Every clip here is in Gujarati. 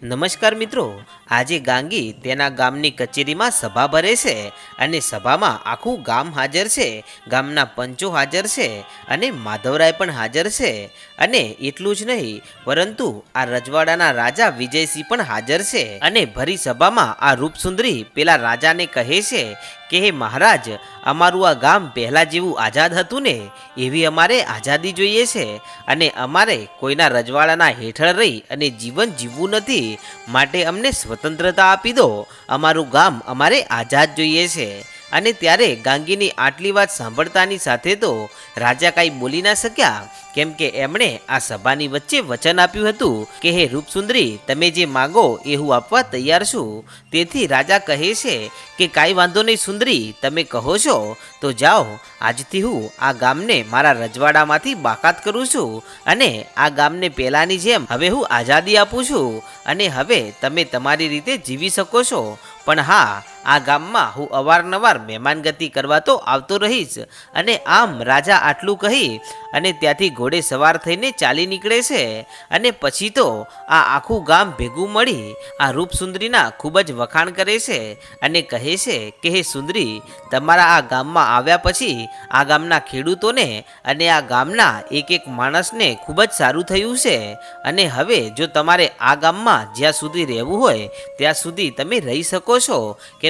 નમસ્કાર મિત્રો, આજે ગાંગી તેના ગામની કચેરીમાં સભા ભરે છે અને સભામાં આખું ગામ હાજર છે. ગામના પંચો હાજર છે અને માધવરાય પણ હાજર છે. અને એટલું જ નહીં, પરંતુ આ રજવાડાના રાજા વિજયસિંહ પણ હાજર છે. અને ભરી સભામાં આ રૂપસુંદરી પેલા રાજાને કહે છે કે, હે મહારાજ, અમારું આ ગામ પહેલાં જેવું આઝાદ હતું ને, એવી અમારે આઝાદી જોઈએ છે. અને અમારે કોઈના રજવાડાના હેઠળ રહી અને જીવન જીવવું નથી, માટે અમને સ્વતંત્રતા આપી દો. અમારું ગામ અમારે આઝાદ જોઈએ છે. અને ત્યારે ગાંગીની આટલી વાત સાંભળતાની સાથે તો રાજા કાંઈ બોલી ના શક્યા. કેમ કે એમણે આ સભાની વચ્ચે વચન આપ્યું હતું કે, હે રૂપસુંદરી, તમે જે માગો એ હું આપવા તૈયાર છું. તેથી રાજા કહે છે કે, કાંઈ વાંધો નહીં સુંદરી, તમે કહો છો. તો જાઓ, આજથી હું આ ગામને મારા રજવાડામાંથી બાકાત કરું છું અને આ ગામને પહેલાંની જેમ હવે હું આઝાદી આપું છું. અને હવે તમે તમારી રીતે જીવી શકો છો. પણ હા આ ગામમાં હું અવારનવાર મહેમાનગતિ કરવા તો આવતો રહીશ અને આમ રાજા આટલું કહી અને ત્યાંથી ઘોડે સવાર થઈને ચાલી નીકળે છે અને પછી તો આ આખું ગામ ભેગું મળી આ રૂપસુંદરીના ખૂબ જ વખાણ કરે છે અને કહે છે કે, હે સુંદરી, તમારા આ ગામમાં આવ્યા પછી આ ગામના ખેડૂતોને અને આ ગામના એક એક માણસને ખૂબ જ સારું થયું છે અને હવે જો તમારે આ ગામમાં જ્યાં સુધી રહેવું હોય, ત્યાં સુધી તમે રહી શકો છો.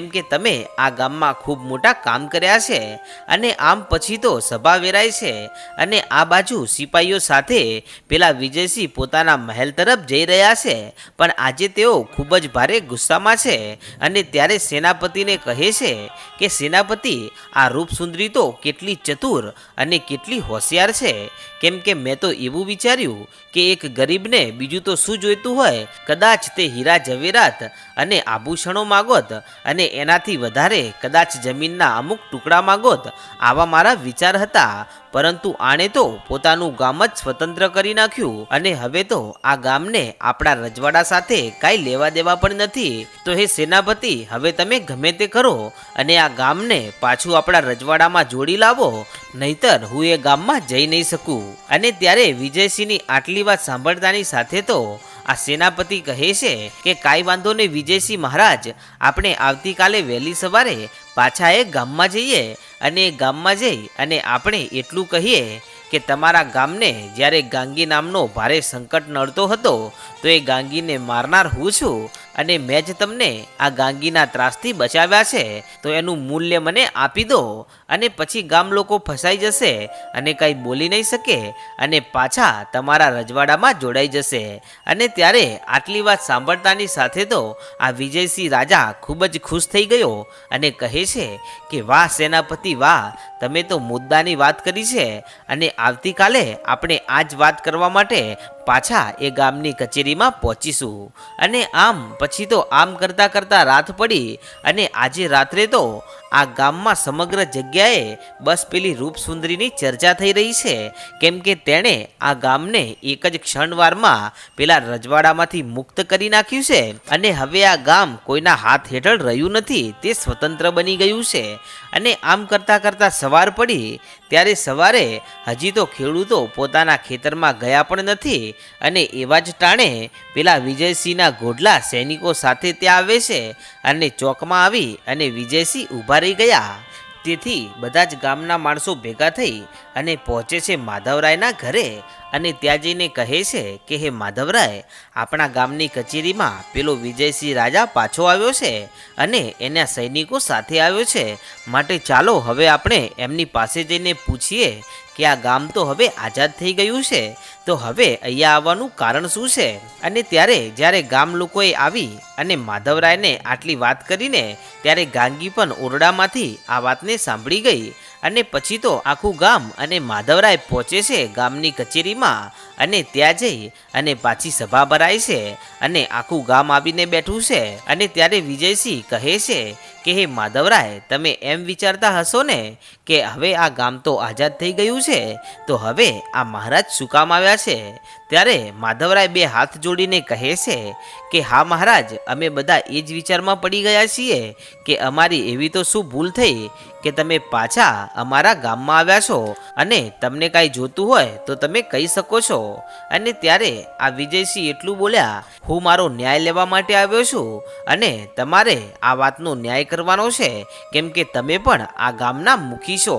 કેમ કે તમે આ ગામમાં ખૂબ મોટા કામ કર્યા છે અને આમ પછી તો સભા વેરાય છે અને આ બાજુ સિપાહીઓ સાથે પેલા વિજયસિંહ પોતાના મહેલ તરફ જઈ રહ્યા છે. પણ આજે તેઓ ખૂબ જ ભારે ગુસ્સામાં છે અને ત્યારે સેનાપતિને કહે છે કે સેનાપતિ આ રૂપસુંદરી તો કેટલી ચતુર અને કેટલી હોશિયાર છે. કેમ કે મેં તો એવું વિચાર્યું કે એક ગરીબને બીજું તો શું જોઈતું હોય? કદાચ તે હીરા જવેરાત અને આભૂષણો માગોત અને એનાથી વધારે કદાચ જમીનના અમુક ટુકડા માગોત. આવા મારા વિચાર હતા. પરંતુ આણે તો પોતાનું ગામ જ સ્વતંત્ર કરી નાખ્યું અને હવે તો આ ગામને આપણા રજવાડા સાથે કાંઈ લેવા દેવા પણ નથી. તો હે સેનાપતિ, હવે તમે ગમે તે કરો અને આ ગામને પાછું આપણા રજવાડામાં જોડી લાવો, નહીતર હું એ ગામમાં જઈ નહીં શકું. અને ત્યારે વિજયસિંહની આટલી વાત સાંભળતાની સાથે તો આ સેનાપતિ કહે છે કે કાંઈ વાંધો નહીં, વિજયસિંહ મહારાજ. આપણે આવતીકાલે વહેલી સવારે પાછા એ ગામમાં જઈએ અને એ ગામમાં જઈ અને આપણે એટલું કહીએ કે તમારા ગામને જ્યારે ગાંગી નામનો ભારે સંકટ નડતો હતો, તો એ ગાંગીને મારનાર હું છું. અને મેં જ તમને આ ગાંગીના ત્રાસથી બચાવ્યા છે, તો એનું મૂલ્ય મને આપી દો અને પછી ગામ લોકો ફસાઈ જશે અને કંઈ બોલી નહીં શકે અને પાછા તમારા રજવાડામાં જોડાઈ જશે. અને ત્યારે આટલી વાત સાંભળતાની સાથે તો આ વિજયસિંહ રાજા ખૂબ જ ખુશ થઈ ગયો અને કહે છે કે, વાહ સેનાપતિ, વાહ, તમે તો મુદ્દાની વાત કરી છે અને આવતીકાલે આપણે આ જ વાત કરવા માટે પાછા એ ગામની કચેરીમાં પહોંચીશું. અને આમ પછી તો આમ કરતાં કરતાં રાત પડી અને આજે રાત્રે તો આ ગામમાં સમગ્ર જગ્યાએ બસ પેલી રૂપસુંદરીની ચર્ચા થઈ રહી છે. કેમ કે તેણે આ ગામને એક જ ક્ષણવારમાં પેલા રજવાડામાંથી મુક્ત કરી નાખ્યું છે. અને હવે આ ગામ કોઈના હાથ હેઠળ રહ્યું નથી, તે સ્વતંત્ર બની ગયું છે. અને આમ કરતાં કરતાં સવાર પડી, ત્યારે સવારે હજી તો ખેડૂતો પોતાના ખેતરમાં ગયા પણ નથી અને એવા જ ટાણે પેલા વિજયસિંહના ગોઢલા સૈનિકો સાથે ત્યાં આવે છે અને ચોકમાં આવી અને વિજયસિંહ ઊભા રહી ગયા. તેથી બધા જ ગામના માણસો ભેગા થઈ અને પહોંચે છે માધવરાયના ઘરે અને ત્યાં જઈને કહે છે કે, હે માધવરાય, આપણા ગામની કચેરીમાં પેલો વિજયસિંહ રાજા પાછો આવ્યો છે અને એના સૈનિકો સાથે આવ્યો છે. માટે ચાલો હવે આપણે એમની પાસે જઈને પૂછીએ કે આ ગામ તો હવે આઝાદ થઈ ગયું છે. તો હવે અહીંયા આવવાનું કારણ શું છે? અને ત્યારે જ્યારે ગામ લોકોએ આવી અને માધવરાયને આટલી વાત કરીને, ત્યારે ગાંગી પણ ઓરડામાંથી આ વાતને સાંભળી ગઈ. અને પછી તો આખું ગામ અને માધવરાય પહોંચે છે ગામની કચેરીમાં. અને ત્યાં જઈ અને પાછી સભા ભરાય છે અને આખું ગામ આવીને બેઠું છે અને ત્યારે વિજયસિંહ કહે છે કે, હે માધવરાય, તમે એમ વિચારતા હશો ને કે હવે આ ગામ તો આઝાદ થઈ ગયું છે, તો હવે આ મહારાજ શું કામ આવ્યા છે? ત્યારે માધવરાય બે હાથ જોડીને કહે છે કે, હા મહારાજ, અમે બધા એ જ વિચારમાં પડી ગયા છીએ કે અમારી એવી તો શું ભૂલ થઈ કે તમે પાછા અમારા ગામમાં આવ્યા છો અને તમને કાંઈ જોતું હોય તો તમે કહી શકો છો. અને ત્યારે આ વિજયસિંહ એટલું બોલ્યા, હું મારો ન્યાય લેવા માટે આવ્યો છું અને તમારે આ વાતનો ન્યાય કરવાનો છે, કેમ કે તમે પણ આ ગામના મુખી છો.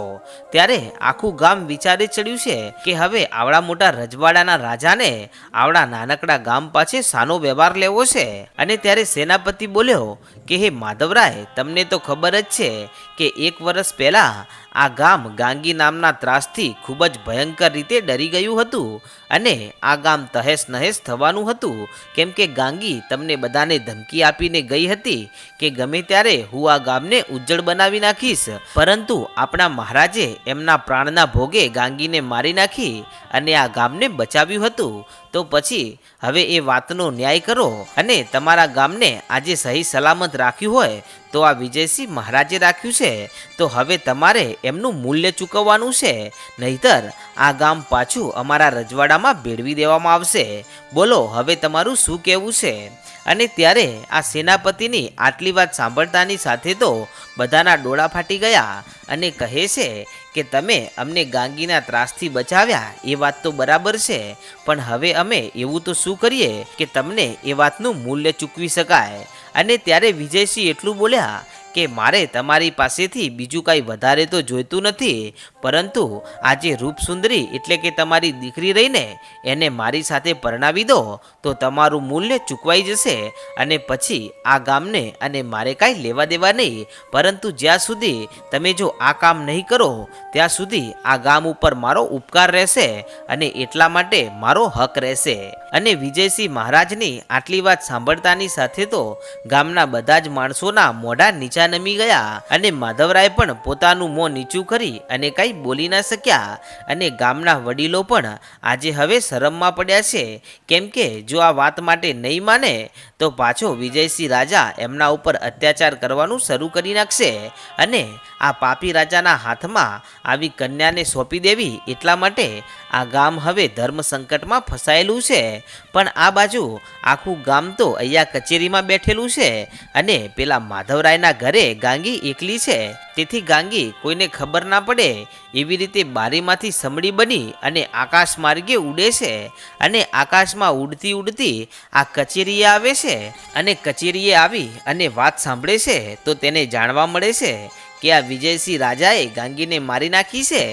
ત્યારે આખું ગામ વિચારે ચડ્યું છે કે હવે આવડા મોટા રજવાડાના રાજાને આવડા નાનકડા ગામ પાસે સાનો વ્યવહાર લેવો છે. અને ત્યારે સેનાપતિ બોલ્યો કે, હે માધવરાય, તમને તો ખબર જ છે કે એક વર્ષ પહેલા આ ગામ ગાંગી નામના ત્રાસથી ખૂબ જ ભયંકર રીતે ડરી ગયું હતું અને આ ગામ તહેસ નહેસ થવાનું હતું. કેમ કે ગાંગી તમને બધાને ધમકી આપીને ગઈ હતી કે ગમે ત્યારે હું આ ગામને ઉજ્જળ બનાવી નાખીશ. પરંતુ આપણા મહારાજે એમના પ્રાણના ભોગે ગાંગીને મારી નાખી અને આ ગામને બચાવ્યું હતું. તો પછી હવે એ વાતનો ન્યાય કરો અને તમારા ગામને આજે સહી સલામત રાખ્યું હોય તો આ વિજયસિંહ મહારાજે રાખ્યું છે. તો હવે તમારે એમનું મૂલ્ય ચૂકવવાનું છે. નહીતર આ ગામ પાછું અમારા રજવાડામાં ભેળવી દેવામાં આવશે. બોલો, હવે તમારું શું કહેવું છે? અને ત્યારે આ સેનાપતિની આટલી વાત સાંભળતાની સાથે તો બધાના ડોળા ફાટી ગયા અને કહે છે કે તમે અમને ગાંગીના ત્રાસથી બચાવ્યા, એ વાત તો બરાબર છે, પણ હવે અમે એવું તો શું કરીએ કે તમને એ વાતનું મૂલ્ય ચૂકવી શકાય? અને ત્યારે વિજયસિંહ એટલું બોલ્યા કે મારે તમારી પાસેથી બીજું કાંઈ વધારે તો જોઈતું નથી, પરંતુ આજે રૂપસુંદરી એટલે કે તમારી દીકરી રહીને એને મારી સાથે પરણાવી દો, તો તમારું મૂલ્ય ચૂકવાઈ જશે અને પછી આ ગામને અને મારે કાંઈ લેવા દેવા નહીં, પરંતુ જ્યાં સુધી તમે જો આ કામ નહીં કરો, ત્યાં સુધી આ ગામ ઉપર મારો ઉપકાર રહેશે અને એટલા માટે મારો હક રહેશે. અને વિજયસિંહ મહારાજની આટલી વાત સાંભળતાની સાથે તો ગામના બધા જ માણસોના મોઢા નીચા નમી ગયા અને માધવરાય પણ પોતાનું મોં નીચું કરી અને કંઈ બોલી ના શક્યા અને ગામના વડીલો પણ આજે હવે શરમમાં પડ્યા છે. કેમ કે જો આ વાત માટે નહીં માને, તો પાછો વિજયસિંહ રાજા એમના ઉપર અત્યાચાર કરવાનું શરૂ કરી નાખશે અને આ પાપી રાજાના હાથમાં આવી કન્યાને સોંપી દેવી એટલા માટે આ ગામ હવે ધર્મ સંકટમાં ફસાયેલું છે. પણ આ બાજુ આખું ગામ તો અહીંયા કચેરીમાં બેઠેલું છે અને પેલા માધવરાયના ઘરે ગાંગી એકલી છે. તેથી ગાંગી કોઈને ખબર ના પડે એવી રીતે બારીમાંથી સમડી બની અને આકાશ માર્ગે ઉડે છે અને આકાશમાં ઉડતી ઉડતી આ કચેરીએ આવે છે અને કચેરીએ આવી અને વાત સાંભળે છે તો તેને જાણવા મળે છે કે આ વિજયસિંહ રાજાએ ગાંગીને મારી નાખી છે.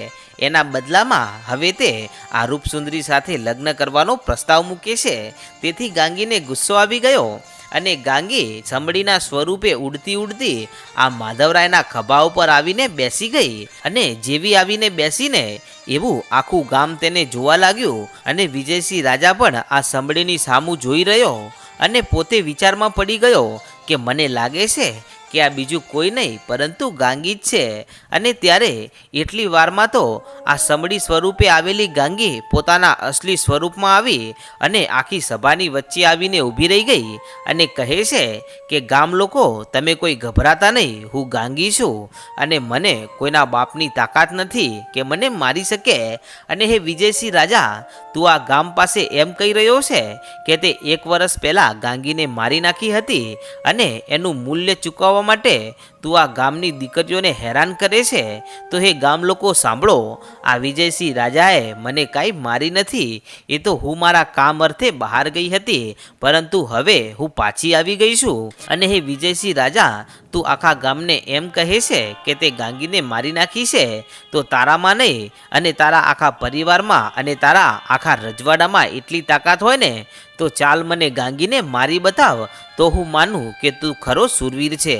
એના બદલામાં હવે તે આ રૂપસુંદરી સાથે લગ્ન કરવાનો પ્રસ્તાવ મૂકે છે. તેથી ગાંગીને ગુસ્સો આવી ગયો અને ગાંગી ચમડીના સ્વરૂપે ઉડતી ઉડતી આ માધવરાયના ખભા ઉપર આવીને બેસી ગઈ અને જેવી આવીને બેસીને એવું આખું ગામ તેને જોવા લાગ્યું અને વિજયસિંહ રાજા પણ આ ચમડીની સામું જોઈ રહ્યો અને પોતે વિચારમાં પડી ગયો કે મને લાગે છે કે આ બીજું કોઈ નહીં, પરંતુ ગાંગી જ છે. અને ત્યારે એટલી વારમાં તો આ સમડી સ્વરૂપે આવેલી ગાંગી પોતાના અસલી સ્વરૂપમાં આવી અને આખી સભાની વચ્ચે આવીને ઊભી રહી ગઈ અને કહે છે કે, ગામ લોકો, તમે કોઈ ગભરાતા નહીં, હું ગાંગી છું અને મને કોઈના બાપની તાકાત નથી કે મને મારી શકે. અને હે વિજયસિંહ રાજા, તું આ ગામ પાસે એમ કહી રહ્યો છે કે તે એક વર્ષ પહેલાં ગાંગીને મારી નાખી હતી અને એનું મૂલ્ય ચૂકવવા માટે તું આ ગામની દીકરીઓને હેરાન કરે છે? તો હે ગામ લોકો, સાંભળો. આ વિજયસિંહ રાજાએ મને કાંઈ મારી નથી. એ તો હું મારા કામ અર્થે બહાર ગઈ હતી. પરંતુ હવે હું પાછી આવી ગઈ છું. અને હે વિજયસિંહ રાજા, તું આખા ગામને એમ કહે છે કે તે ગાંગીને મારી નાખી છે? તો તારામાં નહીં, અને તારા આખા પરિવારમાં અને તારા આખા રજવાડામાં એટલી તાકાત હોય ને? તો ચાલ મને ગાંગીને મારી બતાવ. તો હું માનું કે તું ખરો સુરવીર છે.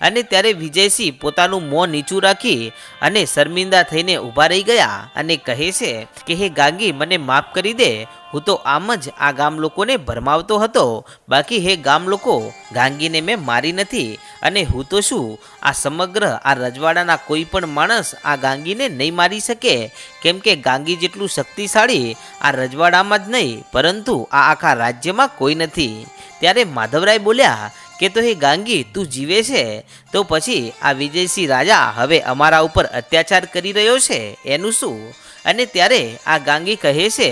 અને ત્યારે વિજયસિંહ પોતાનું મોં નીચું રાખી અને શર્મિંદા થઈને ઊભા રહી ગયા અને કહે છે કે, હે ગાંગી, મને માફ કરી દે. હું તો આમ જ આ ગામ લોકોને ભરમાવતો હતો. બાકી હે ગામ લોકો, ગાંગીને મેં મારી નથી. અને હું તો શું, આ સમગ્ર આ રજવાડાના કોઈ પણ માણસ આ ગાંગીને નહીં મારી શકે? કેમ કે ગાંગી જેટલું શક્તિશાળી આ રજવાડામાં જ નહીં, પરંતુ આ આખા રાજ્યમાં કોઈ નથી. ત્યારે માધવરાય બોલ્યા કે તો હે ગાંગી, તું જીવે છે? તો પછી આ વિજયસિંહ રાજા હવે અમારા ઉપર અત્યાચાર કરી રહ્યો છે, એનું શું? અને ત્યારે આ ગાંગી કહે છે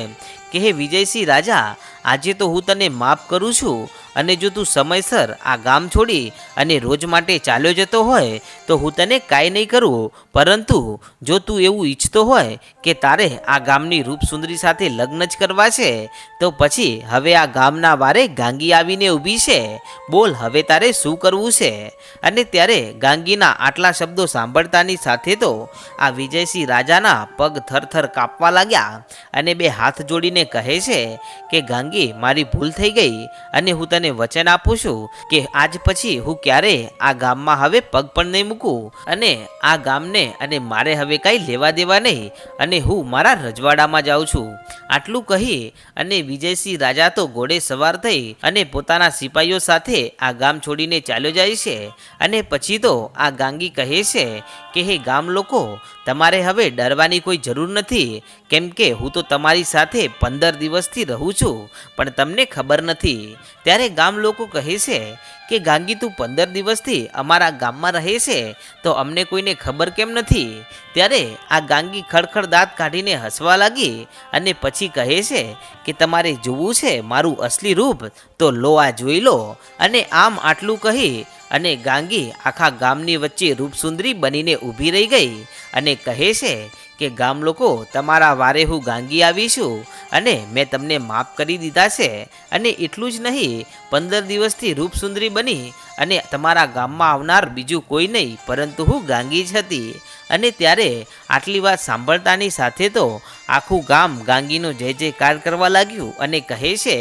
કે, હે વિજયસિંહ રાજા, આજે તો હું તને માફ કરું છું અને જો તું સમયસર આ ગામ છોડી અને રોજ માટે ચાલ્યો જતો હોય, તો હું તને કાંઈ નહીં કરું. પરંતુ જો તું એવું ઈચ્છતો હોય કે તારે આ ગામની રૂપસુંદરી સાથે લગ્ન જ કરવા છે, તો પછી હવે આ ગામના વારે ગાંગી આવીને ઊભી છે. બોલ, હવે તારે શું કરવું છે? અને ત્યારે ગાંગીના આટલા શબ્દો સાંભળતાની સાથે તો આ વિજયસિંહ રાજાના પગ થરથર કાપવા લાગ્યા અને બે હાથ જોડીને કહે છે કે, ગાંગી, મારી ભૂલ થઈ ગઈ અને હું તને વચન આપું છું કે આજ પછી હું ક્યારે આ ગામમાં હવે પગ પણ નહીં મૂકું અને આ ગામને અને મારે હવે કાંઈ લેવા દેવા નહીં અને હું મારા રજવાડામાં જાઉં છું. આટલું કહી અને વિજયસિંહ રાજા તો ઘોડે સવાર થઈ અને પોતાના સિપાહીઓ સાથે આ ગામ છોડીને ચાલ્યો જાય છે અને પછી તો આ ગાંગી કહે છે કે, હે ગામ લોકો, તમારે હવે ડરવાની કોઈ જરૂર નથી. કેમ કે હું તો તમારી સાથે પંદર દિવસથી રહું છું, પણ તમને ખબર નથી. ત્યારે ગામ લોકો કહે છે કે, ગાંગી, તું પંદર દિવસથી અમારા ગામમાં રહે છે, તો અમને કોઈને ખબર કેમ નથી? ત્યારે આ ગાંગી ખડખડ દાંત કાઢીને હસવા લાગી અને પછી કહે છે કે, તમારે જોવું છે મારું અસલી રૂપ, તો લો આ જોઈ લો. અને આમ આટલું કહી અને ગાંગી આખા ગામની વચ્ચે રૂપસુંદરી બનીને ઊભી રહી ગઈ અને કહે છે કે ગામ લોકો, તમારા વારે હું ગાંગી આવી છું અને મેં તમને માફ કરી દીધા છે અને એટલું જ નહીં, પંદર દિવસથી રૂપસુંદરી બની અને તમારા ગામમાં આવનાર બીજું કોઈ નહીં, પરંતુ હું ગાંગી જ હતી. અને ત્યારે આટલી વાત સાંભળતાની સાથે તો આખું ગામ ગાંગીનો જય જયકાર કરવા લાગ્યું અને કહે છે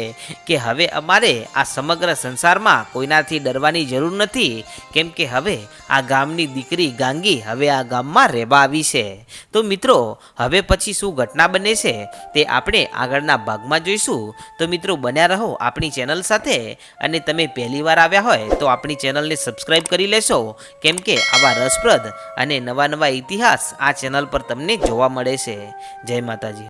કે હવે અમારે આ સમગ્ર સંસારમાં કોઈનાથી ડરવાની જરૂર નથી, કેમ કે હવે આ ગામની દીકરી ગાંગી હવે આ ગામમાં રહેવા આવી છે. તો મિત્રો, હવે પછી શું ઘટના બને છે તે આપણે આગળના ભાગમાં જોઈશું. તો મિત્રો, બન્યા રહો આપણી ચેનલ સાથે અને તમે પહેલી વાર આવ્યા હોય તો આપણી ચેનલને સબસ્ક્રાઈબ કરી લેશો. કેમ કે આવા રસપ્રદ અને નવા નવા ઇતિહાસ આ ચેનલ પર તમને જોવા મળે છે. જય માતાજી